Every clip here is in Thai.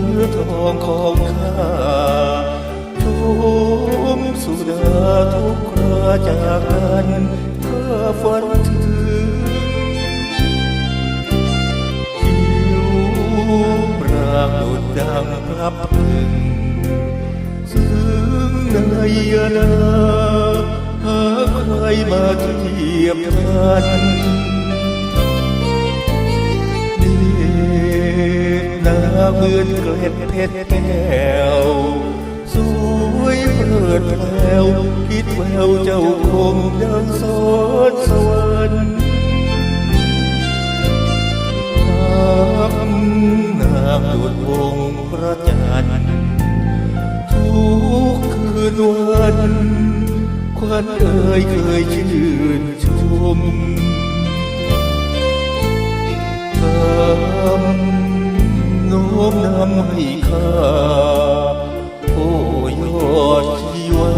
เนื้อทองของข้าทุมสุดาทุกคราจากกันข้าฝันถึงหิวปราบดุดดังพรับพึงซึ่งในอนาหาใครมาเทียบทัน เหมือนเกล็ดเพชรแก้วสวยเพลิดเพลวคิดแววเจ้าคงดังสดสวรรค์ภาพนางดุดวงพระจันทร์ทุกคืนวันควันเอ่ยเคยชื่นชมคำโน้ม นำให้ข้าโอ้ยอดชีวา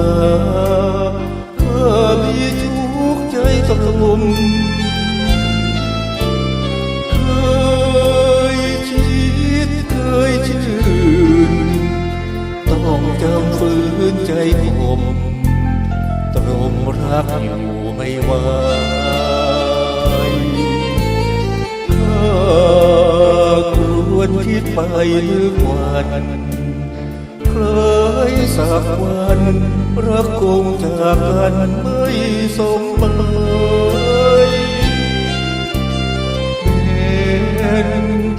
ข้ามีทุกข์ใจตะลุมเคยคิดเคยชื่น ต้องจำฝืนใจผม ตรงรักอยู่ไม่วข้ วนคิดไปลึกวันเคยสักวันรักคงจากกันไม่สมหมายเป็น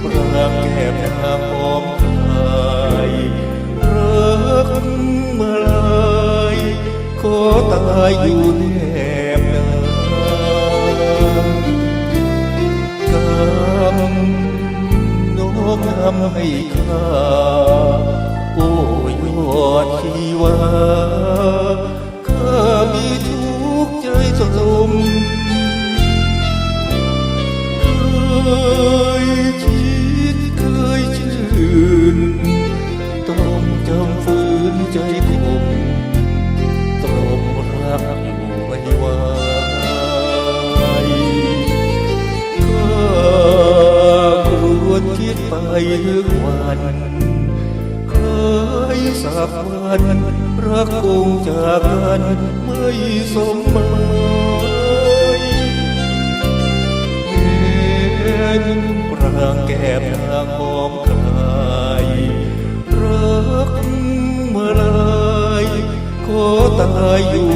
ปรางแก้มนาหอมกายรักมาลายขอตายอยู่แนบนาำให้ข้าโอ้ยอดชีวาข้ามีทุกข์ใจสมเคยคิดเคยชื่น ต้องจำฝืนใจคมตรงรักไม่วข้ เคยสักวันรักคงจากกันไม่สมหมายเห็นปรางแก้มนางหอมกายรักเมื่อไรขอตายอยู่